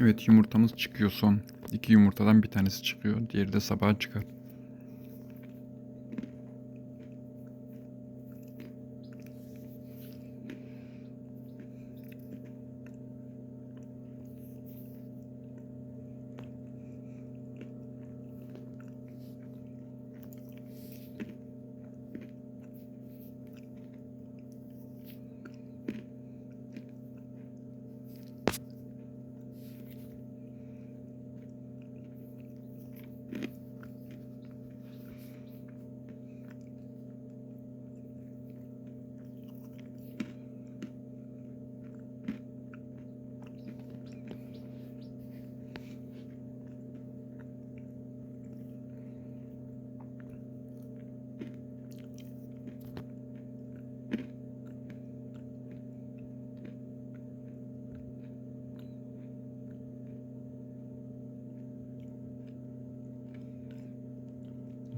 Evet yumurtamız çıkıyor son. İki yumurtadan bir tanesi çıkıyor. Diğeri de sabaha çıkar.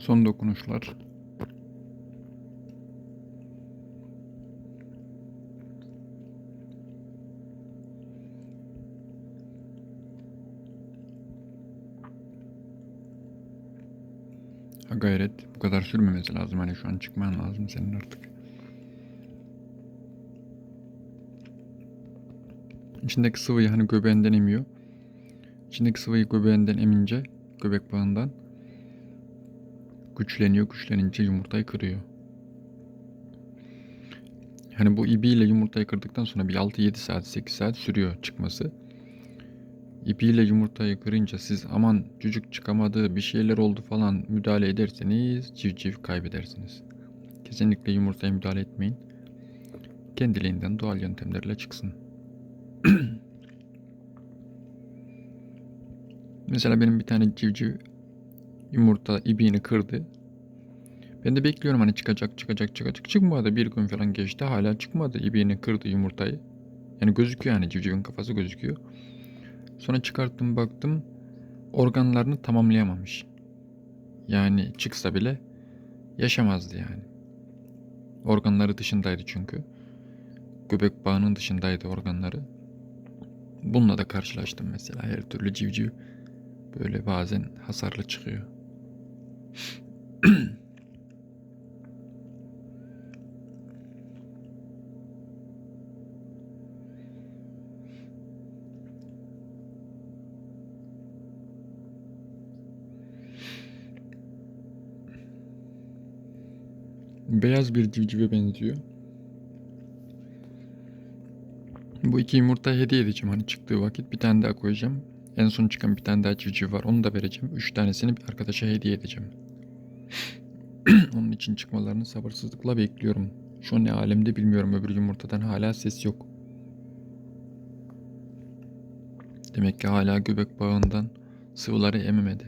Son dokunuşlar. Ha gayret bu kadar sürmemesi lazım. Hani şu an çıkman lazım senin artık. İçindeki sıvıyı hani göbeğinden emiyor. İçindeki sıvıyı göbeğinden emince göbek bağından güçleniyor. Güçlenince yumurtayı kırıyor. Hani bu ipiyle yumurtayı kırdıktan sonra bir 6-7 saat 8 saat sürüyor çıkması. İpiyle yumurtayı kırınca siz aman çocuk çıkamadı bir şeyler oldu falan müdahale ederseniz civciv kaybedersiniz. Kesinlikle yumurtaya müdahale etmeyin. Kendiliğinden doğal yöntemlerle çıksın. Mesela benim bir tane civciv yumurta ibiğini kırdı. Ben de bekliyorum hani çıkacak çıkacak çıkacak. Çıkmadı bir gün falan geçti hala çıkmadı. İbiğini kırdı yumurtayı. Yani gözüküyor yani civcivin kafası gözüküyor. Sonra çıkarttım baktım organlarını tamamlayamamış. Yani çıksa bile yaşamazdı yani. Organları dışındaydı çünkü. Göbek bağının dışındaydı organları. Bununla da karşılaştım mesela her türlü civciv böyle bazen hasarlı çıkıyor. Beyaz bir civcive benziyor. Bu iki yumurta hediye edeceğim hani çıktığı vakit bir tane daha koyacağım. En son çıkan bir tane daha civciv var onu da vereceğim. Üç tanesini bir arkadaşa hediye edeceğim. Onun için çıkmalarını sabırsızlıkla bekliyorum. Şu an ne alemde bilmiyorum öbür yumurtadan hala ses yok. Demek ki hala göbek bağından sıvıları ememedi.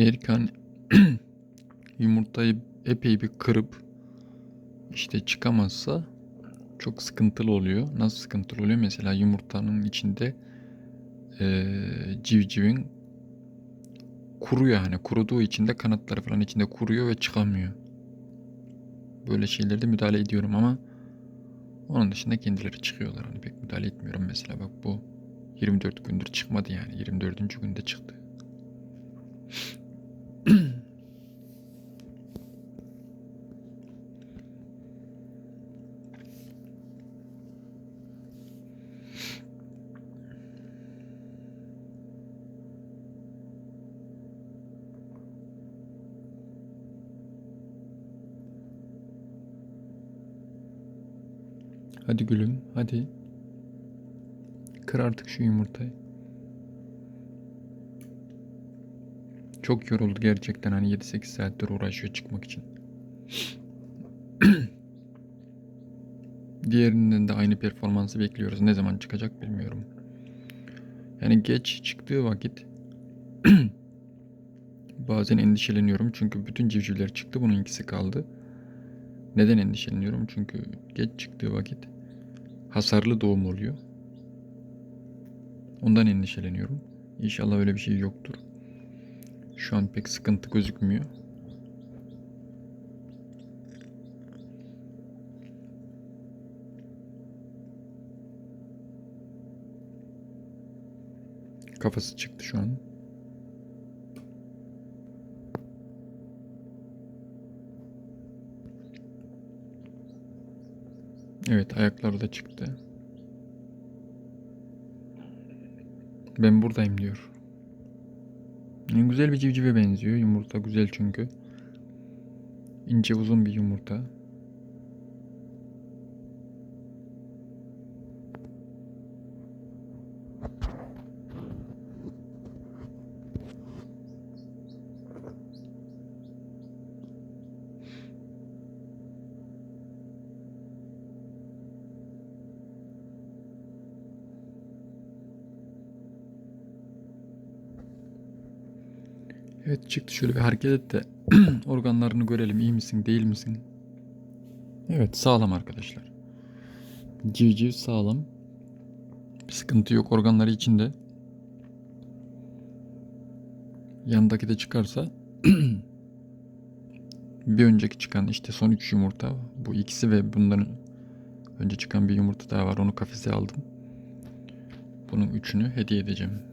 Eğer ki hani yumurtayı epey bir kırıp işte çıkamazsa çok sıkıntılı oluyor. Nasıl sıkıntılı oluyor? Mesela yumurtanın içinde eee, civcivin kuruyor hani kuruduğu için de kanatları falan içinde kuruyor ve çıkamıyor. Böyle şeylerde müdahale ediyorum ama onun dışında kendileri çıkıyorlar. Hani pek müdahale etmiyorum mesela bak bu 24 gündür çıkmadı yani 24. günde çıktı. Hadi gülüm, hadi. Kır artık şu yumurtayı. Çok yoruldu gerçekten hani 7-8 saattir uğraşıyor çıkmak için. Diğerinden de aynı performansı bekliyoruz. Ne zaman çıkacak bilmiyorum. Yani geç çıktığı vakit Bazen endişeleniyorum çünkü bütün civcivler çıktı bunun ikisi kaldı. Neden endişeleniyorum? Çünkü geç çıktığı vakit hasarlı doğum oluyor. Ondan endişeleniyorum. İnşallah öyle bir şey yoktur. Şu an pek sıkıntı gözükmüyor. Kafası çıktı şu an. Evet ayakları da çıktı. Ben buradayım diyor. Güzel bir civcive benziyor. Yumurta güzel çünkü. İnce uzun bir yumurta. Evet çıktı şöyle bir hareket et de organlarını görelim. İyi misin değil misin? Evet sağlam arkadaşlar. Civciv sağlam. Bir sıkıntı yok organları içinde. Yandaki de çıkarsa bir önceki çıkan işte son 3 yumurta bu ikisi ve bunların önce çıkan bir yumurta daha var onu kafese aldım. Bunun üçünü hediye edeceğim.